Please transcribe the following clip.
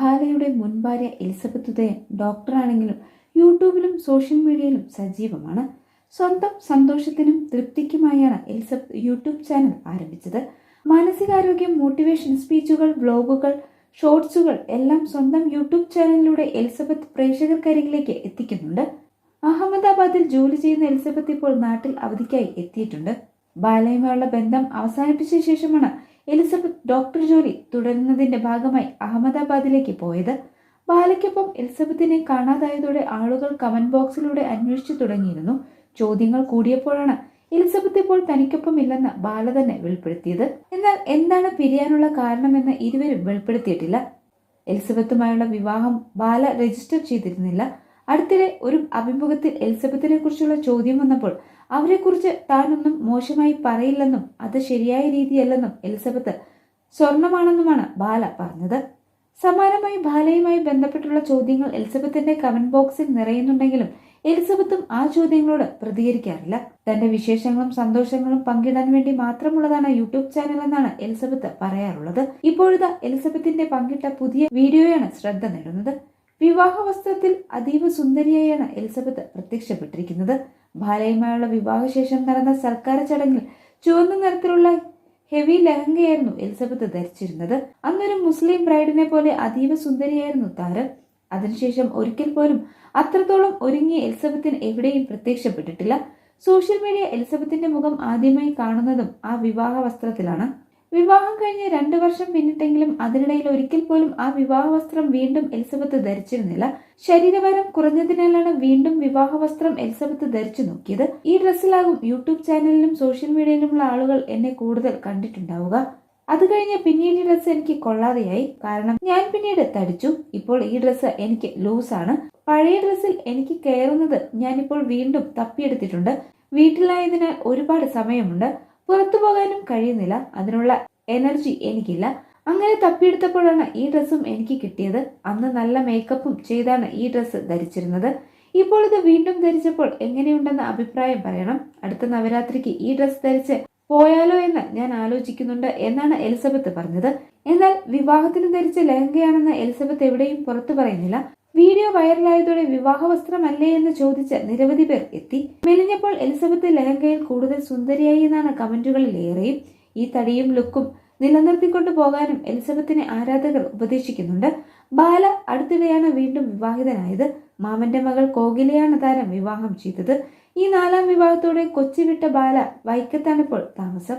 ഭാര്യയുടെ മുൻ ഭാര്യ എലിസബത്ത് ഉദയൻ ഡോക്ടറാണെങ്കിലും യൂട്യൂബിലും സോഷ്യൽ മീഡിയയിലും സജീവമാണ്. സ്വന്തം സന്തോഷത്തിനും തൃപ്തിക്കുമായാണ് എലിസബത്ത് യൂട്യൂബ് ചാനൽ ആരംഭിച്ചത്. മാനസികാരോഗ്യം മോട്ടിവേഷൻ സ്പീച്ചുകൾ വ്ലോഗുകൾ ഷോർട്സുകൾ എല്ലാം സ്വന്തം യൂട്യൂബ് ചാനലിലൂടെ എലിസബത്ത് പ്രേക്ഷകർക്കരികിലേക്ക് എത്തിക്കുന്നുണ്ട്. അഹമ്മദാബാദിൽ ജോലി ചെയ്യുന്ന എലിസബത്ത് ഇപ്പോൾ നാട്ടിൽ അവധിക്കായി എത്തിയിട്ടുണ്ട്. ബാലയുമായുള്ള ബന്ധം അവസാനിപ്പിച്ച ശേഷമാണ് എലിസബത്ത് ഡോക്ടർ ജോലി തുടരുന്നതിന്റെ ഭാഗമായി അഹമ്മദാബാദിലേക്ക് പോയത്. ബാലയ്ക്കൊപ്പം എലിസബത്തിനെ കാണാതായതോടെ ആളുകൾ കമന്റ് ബോക്സിലൂടെ അന്വേഷിച്ചു തുടങ്ങിയിരുന്നു. ചോദ്യങ്ങൾ കൂടിയപ്പോഴാണ് എലിസബത്ത് ഇപ്പോൾ തനിക്കൊപ്പം ഇല്ലെന്ന് ബാല തന്നെ വെളിപ്പെടുത്തിയത്. എന്നാൽ എന്താണ് പിരിയാനുള്ള കാരണമെന്ന് ഇരുവരും വെളിപ്പെടുത്തിയിട്ടില്ല. എലിസബത്തുമായുള്ള വിവാഹം ബാല രജിസ്റ്റർ ചെയ്തിരുന്നില്ല. അടുത്തിടെ ഒരു അഭിമുഖത്തിൽ എലിസബത്തിനെ കുറിച്ചുള്ള ചോദ്യം വന്നപ്പോൾ അവരെക്കുറിച്ച് താനൊന്നും മോശമായി പറയില്ലെന്നും അത് ശരിയായ രീതിയല്ലെന്നും എലിസബത്ത് സ്വർണമാണെന്നുമാണ് ബാല പറഞ്ഞത്. സമാനമായി ബാലയുമായി ബന്ധപ്പെട്ടുള്ള ചോദ്യങ്ങൾ എലിസബത്തിന്റെ കമന്റ് ബോക്സിൽ നിറയുന്നുണ്ടെങ്കിലും എലിസബത്തും ആ ചോദ്യങ്ങളോട് പ്രതികരിക്കാറില്ല. തന്റെ വിശേഷങ്ങളും സന്തോഷങ്ങളും പങ്കിടാൻ വേണ്ടി മാത്രമുള്ളതാണ് യൂട്യൂബ് ചാനൽ എന്നാണ് എലിസബത്ത് പറയാറുള്ളത്. ഇപ്പോഴത്തെ എലിസബത്തിന്റെ പങ്കിട്ട പുതിയ വീഡിയോയാണ് ശ്രദ്ധ നേടുന്നത്. വിവാഹ വസ്ത്രത്തിൽ അതീവ സുന്ദരിയായാണ് എലിസബത്ത് പ്രത്യക്ഷപ്പെട്ടിരിക്കുന്നത്. ഭാര്യയുമായുള്ള വിവാഹശേഷം നടന്ന സർക്കാർ ചടങ്ങിൽ ചുവന്ന നിറത്തിലുള്ള ഹെവി ലഹങ്കയായിരുന്നു എലിസബത്ത് ധരിച്ചിരുന്നത്. അന്നൊരു മുസ്ലിം ബ്രൈഡിനെ പോലെ അതീവ സുന്ദരിയായിരുന്നു താരം. അതിനുശേഷം ഒരിക്കൽ പോലും അത്രത്തോളം ഒരുങ്ങിയ എലിസബത്തിന് എവിടെയും പ്രത്യക്ഷപ്പെട്ടിട്ടില്ല. സോഷ്യൽ മീഡിയ എലിസബത്തിന്റെ മുഖം ആദ്യമായി കാണുന്നതും ആ വിവാഹ വസ്ത്രത്തിലാണ് വിവാഹം കഴിഞ്ഞ് രണ്ടു വർഷം പിന്നിട്ടെങ്കിലും അതിനിടയിൽ ഒരിക്കൽ പോലും ആ വിവാഹ വസ്ത്രം വീണ്ടും എലിസബത്ത് ധരിച്ചിരുന്നില്ല. ശരീരഭാരം കുറഞ്ഞതിനാലാണ് വീണ്ടും വിവാഹ വസ്ത്രം എലിസബത്ത് ധരിച്ചു നോക്കിയത്. ഈ ഡ്രസ്സിലാകും യൂട്യൂബ് ചാനലിലും സോഷ്യൽ മീഡിയയിലുമുള്ള ആളുകൾ എന്നെ കൂടുതൽ കണ്ടിട്ടുണ്ടാവുക. അത് കഴിഞ്ഞ് പിന്നീട് ഈ ഡ്രസ്സ് എനിക്ക് കൊള്ളാതെയായി. കാരണം ഞാൻ പിന്നീട് തടിച്ചു. ഇപ്പോൾ ഈ ഡ്രസ്സ് എനിക്ക് ലൂസാണ്. പഴയ ഡ്രസ്സിൽ എനിക്ക് കയറുന്നത് ഞാനിപ്പോൾ വീണ്ടും തപ്പിയെടുത്തിട്ടുണ്ട്. വീട്ടിലായതിനാൽ ഒരുപാട് സമയമുണ്ട്. പുറത്തു പോകാനും കഴിയുന്നില്ല. അതിനുള്ള എനർജി എനിക്കില്ല. അങ്ങനെ തപ്പിയെടുത്തപ്പോഴാണ് ഈ ഡ്രസ്സും എനിക്ക് കിട്ടിയത്. അന്ന് നല്ല മേക്കപ്പും ചെയ്താണ് ഈ ഡ്രസ്സ് ധരിച്ചിരുന്നത്. ഇപ്പോൾ ഇത് വീണ്ടും ധരിച്ചപ്പോൾ എങ്ങനെയുണ്ടെന്ന അഭിപ്രായം പറയണം. അടുത്ത നവരാത്രിക്ക് ഈ ഡ്രസ്സ് ധരിച്ച് പോയാലോ എന്ന് ഞാൻ ആലോചിക്കുന്നുണ്ട് എന്നാണ് എലിസബത്ത് പറഞ്ഞത്. എന്നാൽ വിവാഹത്തിന് ധരിച്ച ലഹങ്കയാണെന്ന് എലിസബത്ത് എവിടെയും പുറത്തു പറയുന്നില്ല. വീഡിയോ വൈറലായതോടെ വിവാഹ വസ്ത്രമല്ലേ എന്ന് ചോദിച്ച നിരവധി പേർ എത്തി. മെലിഞ്ഞപ്പോൾ എലിസബത്ത് ലഹങ്കയിൽ കൂടുതൽ സുന്ദരിയായി എന്നാണ് കമന്റുകളിൽ ഏറെയും ഈ തടിയും ലുക്കും നിലനിർത്തിക്കൊണ്ടു പോകാനും എലിസബത്തിനെ ആരാധകർ ഉപദേശിക്കുന്നുണ്ട്. ബാല അടുത്തിടെയാണ് വീണ്ടും വിവാഹിതനായത്. മാമന്റെ മകൾ കോകിലയാണ് താരം വിവാഹം ചെയ്തത്. ഈ നാലാം വിവാഹത്തോടെ കൊച്ചി വിട്ട ബാല വൈക്കത്താണിപ്പോൾ താമസം.